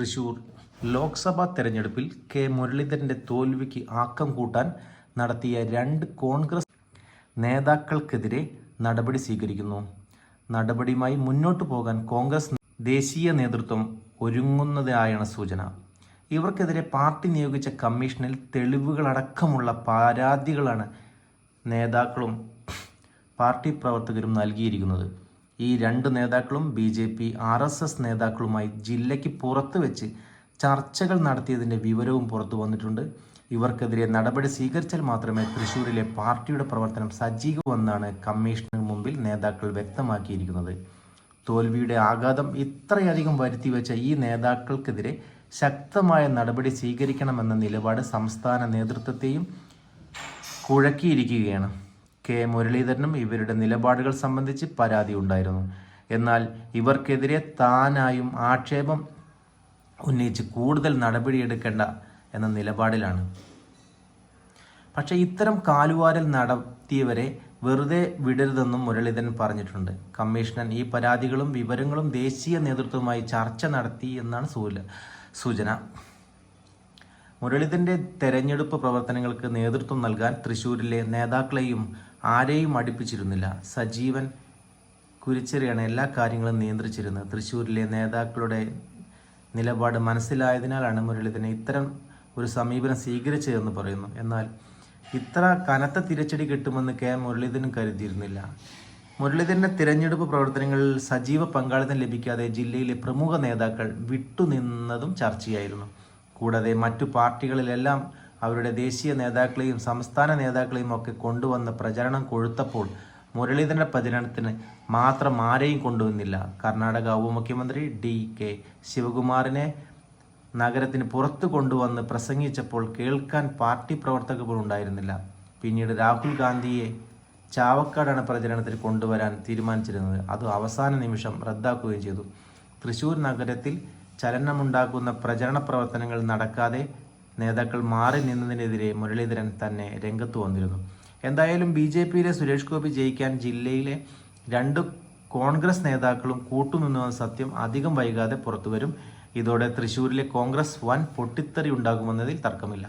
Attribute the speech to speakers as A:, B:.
A: തൃശൂർ ലോക്സഭാ തെരഞ്ഞെടുപ്പിൽ കെ മുരളീധരന്റെ തോൽവിക്ക് ആക്കം കൂട്ടാൻ നടത്തിയ രണ്ട് കോൺഗ്രസ് നേതാക്കൾക്കെതിരെ നടപടി സ്വീകരിക്കുന്നു. നടപടിയുമായി മുന്നോട്ടു പോകാൻ കോൺഗ്രസ് ദേശീയ നേതൃത്വം ഒരുങ്ങുന്നതായാണ് സൂചന. ഇവർക്കെതിരെ പാർട്ടി നിയോഗിച്ച കമ്മീഷനിൽ തെളിവുകളടക്കമുള്ള പരാതികളാണ് നേതാക്കളും പാർട്ടി പ്രവർത്തകരും നൽകിയിരിക്കുന്നത്. ഈ രണ്ട് നേതാക്കളും B J P R S S നേതാക്കളുമായി ജില്ലയ്ക്ക് പുറത്ത് വെച്ച് ചർച്ചകൾ നടത്തിയതിന്റെ വിവരവും പുറത്തു വന്നിട്ടുണ്ട്. ഇവർക്കെതിരെ നടപടി സ്വീകരിച്ചാൽ മാത്രമേ തൃശ്ശൂരിലെ പാർട്ടിയുടെ പ്രവർത്തനം സജീവമെന്നാണ് കമ്മീഷന് മുമ്പിൽ നേതാക്കൾ വ്യക്തമാക്കിയിരിക്കുന്നത്. തോൽവിയുടെ ആഘാതം ഇത്രയധികം വരുത്തിവെച്ച ഈ നേതാക്കൾക്കെതിരെ ശക്തമായ നടപടി സ്വീകരിക്കണമെന്ന നിലപാട് സംസ്ഥാന നേതൃത്വത്തെയും കുഴക്കിയിരിക്കുകയാണ്. കെ മുരളീധരനും ഇവരുടെ നിലപാടുകൾ സംബന്ധിച്ച് പരാതി ഉണ്ടായിരുന്നു. എന്നാൽ ഇവർക്കെതിരെ താനായും ആക്ഷേപം ഉന്നയിച്ച് കൂടുതൽ നടപടിയെടുക്കേണ്ട എന്ന നിലപാടിലാണ്. പക്ഷേ ഇത്തരം കാലുവാരൽ നടത്തിയവരെ വെറുതെ വിടരുതെന്നും മുരളീധരൻ പറഞ്ഞിട്ടുണ്ട്. കമ്മീഷണൻ ഈ പരാതികളും വിവരങ്ങളും ദേശീയ നേതൃത്വവുമായി ചർച്ച നടത്തി എന്നാണ് സൂചന. മുരളീധരന്റെ തെരഞ്ഞെടുപ്പ് പ്രവർത്തനങ്ങൾക്ക് നേതൃത്വം നൽകാൻ തൃശൂരിലെ നേതാക്കളെയും ആരെയും അടുപ്പിച്ചിരുന്നില്ല സജീവൻ കുരിച്ചെറിയാണ് എല്ലാ കാര്യങ്ങളും നിയന്ത്രിച്ചിരുന്നത്. തൃശ്ശൂരിലെ നേതാക്കളുടെ നിലപാട് മനസ്സിലായതിനാലാണ് മുരളീധരൻ ഇത്തരം ഒരു സമീപനം സ്വീകരിച്ചതെന്ന് പറയുന്നു. എന്നാൽ ഇത്ര കനത്ത തിരച്ചടി കിട്ടുമെന്ന് കെ. മുരളീധരൻ കരുതിയിരുന്നില്ല. മുരളീധരന്റെ തിരഞ്ഞെടുപ്പ് പ്രവർത്തനങ്ങളിൽ സജീവ പങ്കാളിത്തം ലഭിക്കാതെ ജില്ലയിലെ പ്രമുഖ നേതാക്കൾ വിട്ടുനിന്നതും ചർച്ചയായിരുന്നു. കൂടാതെ മറ്റു പാർട്ടികളിലെല്ലാം അവരുടെ ദേശീയ നേതാക്കളെയും സംസ്ഥാന നേതാക്കളെയും ഒക്കെ കൊണ്ടുവന്ന പ്രചരണം കൊഴുത്തപ്പോൾ മുരളീധരന്റെ പ്രചരണത്തിന് മാത്രം ആരെയും കൊണ്ടുവന്നില്ല. കർണാടക ഉപമുഖ്യമന്ത്രി ഡി കെ ശിവകുമാറിനെ നഗരത്തിന് പുറത്തു കൊണ്ടുവന്ന് പ്രസംഗിച്ചപ്പോൾ കേൾക്കാൻ പാർട്ടി പ്രവർത്തകർ പോലും ഉണ്ടായിരുന്നില്ല. പിന്നീട് രാഹുൽ ഗാന്ധിയെ ചാവക്കാടാണ് പ്രചരണത്തിൽ കൊണ്ടുവരാൻ തീരുമാനിച്ചിരുന്നത്. അത് അവസാന നിമിഷം റദ്ദാക്കുകയും ചെയ്തു. തൃശൂർ നഗരത്തിൽ ചലനമുണ്ടാക്കുന്ന പ്രചരണ പ്രവർത്തനങ്ങൾ നടക്കാതെ നേതാക്കൾ മാറി നിന്നതിനെതിരെ മുരളീധരൻ തന്നെ രംഗത്ത് വന്നിരുന്നു. എന്തായാലും ബി ജെ പിയിലെ സുരേഷ് ഗോപി ജയിക്കാൻ ജില്ലയിലെ രണ്ട് കോൺഗ്രസ് നേതാക്കളും കൂട്ടുനിന്നുവെന്ന സത്യം അധികം വൈകാതെ പുറത്തുവരും. ഇതോടെ തൃശൂരിലെ കോൺഗ്രസ് വൻ പൊട്ടിത്തെറി ഉണ്ടാകുമെന്നതിൽ തർക്കമില്ല.